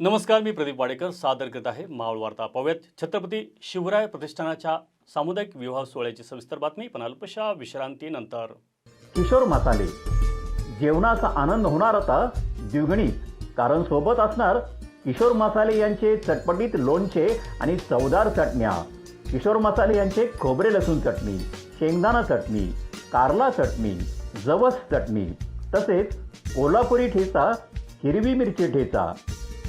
नमस्कार मी प्रदीप वाडेकर. सादर करत आहे मावळ वार्ता पाहूयात छत्रपती शिवराय प्रतिष्ठानाच्या सामुदायिक विवाह सोहळ्याची सविस्तर बातमी. पण अल्पशा विश्रांतीनंतर किशोर मसाले जेवणाचा आनंद होणार आता द्विगणी कारण सोबत असणार किशोर मसाले यांचे चटपटीत लोणचे आणि चवदार चटण्या. किशोर मसाले यांचे खोबरे लसूण चटणी शेंगदाणा चटणी कारला चटणी जवस चटणी तसेच कोल्हापुरी ठेचा हिरवी मिरची ठेचा.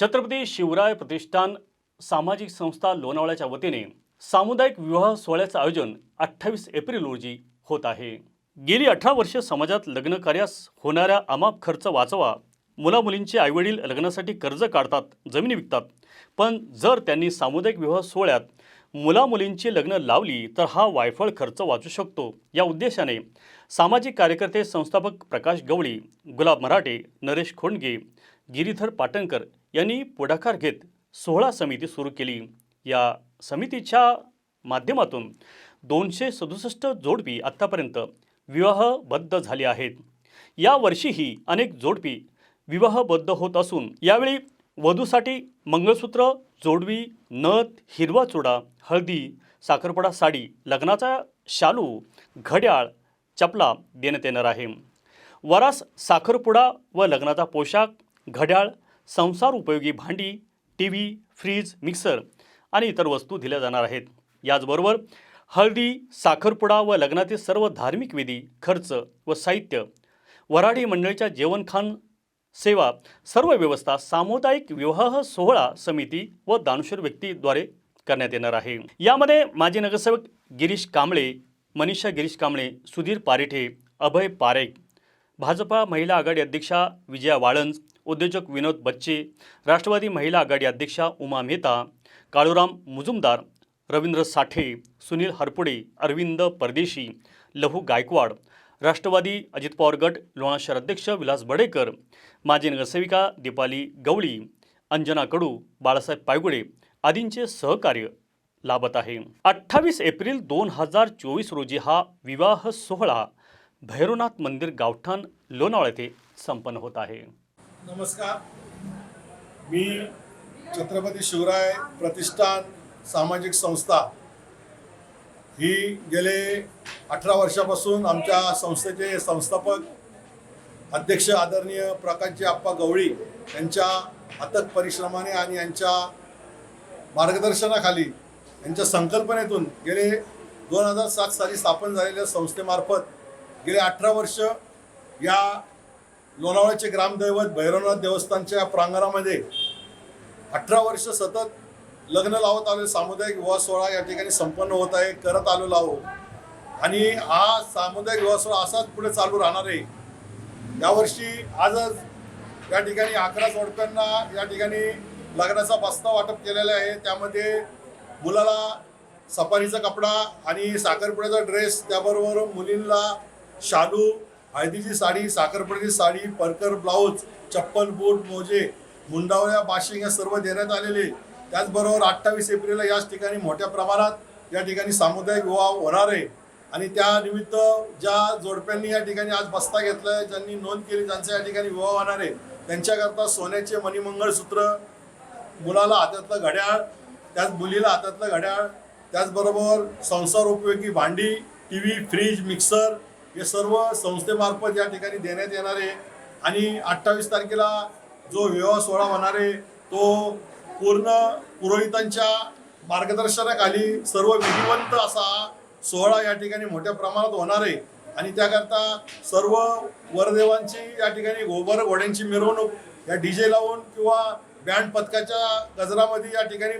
छत्रपती शिवराय प्रतिष्ठान सामाजिक संस्था लोणावळ्याच्या वतीने सामुदायिक विवाह सोहळ्याचं आयोजन अठ्ठावीस एप्रिल रोजी होत आहे. गेली अठरा वर्ष समाजात लग्न कार्यास होणाऱ्या अमाप खर्च वाचवा मुलामुलींचे आईवडील लग्नासाठी कर्ज काढतात जमिनी विकतात. पण जर त्यांनी सामुदायिक विवाह सोहळ्यात मुलामुलींची लग्न लावली तर हा वायफळ खर्च वाचू शकतो. या उद्देशाने सामाजिक कार्यकर्ते संस्थापक प्रकाश गवळी गुलाब मराठे नरेश खोंडगे गिरीधर पाटणकर यांनी पुढाकार घेत सोहळा समिती सुरू केली. या समितीच्या माध्यमातून दोनशे सदुसष्ट जोडपी आत्तापर्यंत विवाहबद्ध झाली आहेत. यावर्षीही अनेक जोडपी विवाहबद्ध होत असून यावेळी वधूसाठी मंगळसूत्र जोडवी नथ हिरवा चुडा हळदी साखरपुडा साडी लग्नाचा शालू घड्याळ चपला देण्यात येणार आहे. वरास साखरपुडा व लग्नाचा पोशाख घड्याळ संसार उपयोगी भांडी टी व्ही फ्रीज मिक्सर आणि इतर वस्तू दिल्या जाणार आहेत. याचबरोबर हळदी साखरपुडा व लग्नातील सर्व धार्मिक विधी खर्च व साहित्य वराडी मंडळीच्या जेवणखान सेवा सर्व व्यवस्था सामुदायिक विवाह सोहळा समिती व दानशूर व्यक्तीद्वारे करण्यात येणार आहे. यामध्ये माजी नगरसेवक गिरीश कांबळे मनीषा गिरीश कांबळे सुधीर पारिठे अभय पारेख भाजपा महिला आघाडी अध्यक्षा विजया वाळंज उद्योजक विनोद बच्चे राष्ट्रवादी महिला आघाडी अध्यक्षा उमा मेहता काळूराम मुजुमदार रवींद्र साठे सुनील हरपुडे अरविंद परदेशी लहू गायकवाड राष्ट्रवादी अजित पवार गट लोणा शहर अध्यक्ष विलास बडेकर माजी नगरसेविका दीपाली गवळी अंजना कडू बाळासाहेब पायगुडे आदींचे सहकार्य लाभत आहे. अठ्ठावीस एप्रिल दोन हजार चोवीस रोजी हा विवाह सोहळा भैरवनाथ मंदिर गावठाण लोणावळा येथे संपन्न होत आहे. नमस्कार. मी छत्रपती शिवराय प्रतिष्ठान सामाजिक संस्था. ही गेले अठरा वर्षापासून आमच्या संस्थेचे संस्थापक अध्यक्ष आदरणीय प्रकाशजी आप्पा गवळी यांच्या अथक परिश्रमाने आणि यांच्या मार्गदर्शनाखाली यांच्या संकल्पनेतून गेले दोन हजार सात साली स्थापन झालेल्या संस्थेमार्फत गेले अठरा वर्ष या लोणावळ्याचे ग्रामदैवत भैरवनाथ देवस्थानच्या प्रांगणामध्ये अठरा वर्ष सतत लग्न लावत आलो. सामुदायिक विवाह सोहळा या ठिकाणी संपन्न होत आहे करत आलो लावो. आणि हा सामुदायिक विवाह सोहळा असाच पुढे चालू राहणार आहे. यावर्षी आजच या ठिकाणी अकरा जोडप्यांना या ठिकाणी लग्नाचा बस्ता वाटप केलेला आहे. त्यामध्ये मुलाला सफारीचा कपडा आणि साखरपुड्याचा ड्रेस त्याबरोबर मुलींना शालू हळदीची साडी साखरपुड्याची साडी परकर ब्लाऊज चप्पल बूट मोजे मुंडावळ्या बाशिंग या सर्व देण्यात आलेले. त्याचबरोबर अठ्ठावीस एप्रिलला याच ठिकाणी मोठ्या प्रमाणात या ठिकाणी सामुदायिक विवाह होणार आहे. आणि त्यानिमित्त ज्या जोडप्यांनी या ठिकाणी आज बस्ता घेतलाय ज्यांनी नोंद केली ज्यांचा या ठिकाणी विवाह होणार आहे. त्यांच्याकरता सोन्याचे मणिमंगळसूत्र मुलाला हातातलं घड्याळ त्याच मुलीला हातातलं घड्याळ त्याचबरोबर संसार उपयोगी भांडी टी व्ही फ्रीज मिक्सर हे सर्व संस्थेमार्फत या ठिकाणी देण्यात येणार आहे. आणि अठ्ठावीस तारखेला जो विवाह सोहळा होणार आहे तो पूर्ण पुरोहितांच्या मार्गदर्शनाखाली सर्व विधिवंत असा सोहळा या ठिकाणी मोठ्या प्रमाणात होणार आहे. आणि त्याकरता सर्व वरदेवांची या ठिकाणी गोबर घोड्यांची मिरवणूक या डीजे लावून किंवा बँड पथकाच्या गजरामध्ये या ठिकाणी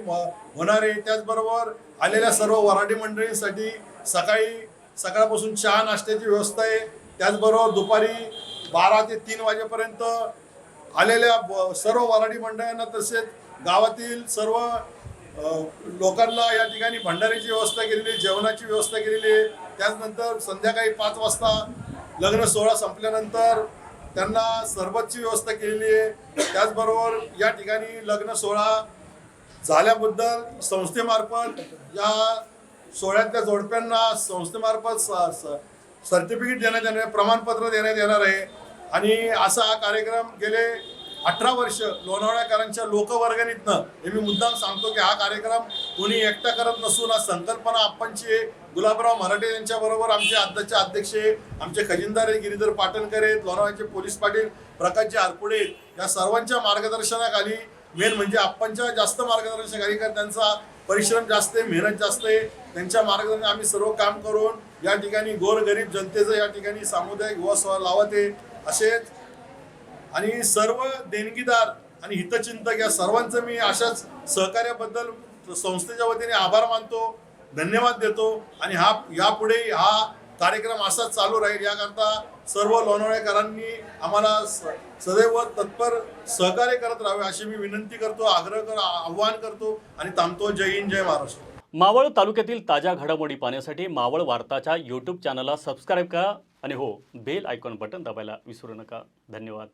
होणार आहे. त्याचबरोबर आलेल्या सर्व वराठी मंडळींसाठी सकाळी सकाळपासून चहा नाश्त्याची व्यवस्था आहे. त्याचबरोबर दुपारी बारा ते तीन वाजेपर्यंत आलेल्या ब- सर्व वराडी मंडळांना तसेच गावातील सर्व लोकांना या ठिकाणी भंडाऱ्याची व्यवस्था केलेली आहे जेवणाची व्यवस्था केलेली आहे. त्याचनंतर संध्याकाळी पाच वाजता लग्न सोहळा संपल्यानंतर त्यांना सरबतची व्यवस्था केलेली आहे. त्याचबरोबर या ठिकाणी लग्न सोहळा झाल्याबद्दल संस्थेमार्फत या सोहळ्यातल्या जोडप्यांना संस्थेमार्फत सर्टिफिकेट देण्यात येणार आहे प्रमाणपत्र देण्यात येणार आहे. आणि असा हा कार्यक्रम गेले अठरा वर्ष लोणावळ्याकरांच्या लोकवर्गणीतनं हे मी मुद्दाम सांगतो की हा कार्यक्रम कोणी एकटा करत नसून हा संकल्पना आपणची गुलाबराव मराठे यांच्या बरोबर आमचे आत्ताचे अध्यक्ष आमचे खजिनदार गिरीधर पाटणकर आहेत लोणावळ्याचे पोलीस पाटील प्रकाशजी आरपुडे या सर्वांच्या मार्गदर्शनाखाली मेन म्हणजे आपणच्या जास्त मार्गदर्शनाखाली कारण त्यांचा परिश्रम जास्त आहे मेहनत जास्त आहे. त्यांच्या मार्गदर्शन आम्ही सर्व काम करून या ठिकाणी गोरगरीब जनतेचं या ठिकाणी सामुदायिक वस लावत आहे. असेच आणि सर्व देणगीदार आणि हितचिंतक या सर्वांचं मी अशाच सहकार्याबद्दल संस्थेच्या वतीने आभार मानतो धन्यवाद देतो आणि हा यापुढे हा कार्यक्रम असाच चालू राहील याकरता सर्व लोणावळेकरांनी आम्हाला सदैव तत्पर सहकार्य करत राहावे अशी मी विनंती करतो आग्रह कर आव्हान करतो आणि थांबतो. जय हिंद जय महाराष्ट्र. मावळ तालुक्यातील ताज्या घडामोडी पाहण्यासाठी मावळ वार्ताच्या यूट्यूब चॅनलला सबस्क्राईब करा आणि हो बेल आयकॉन बटन दाबायला विसरू नका. धन्यवाद.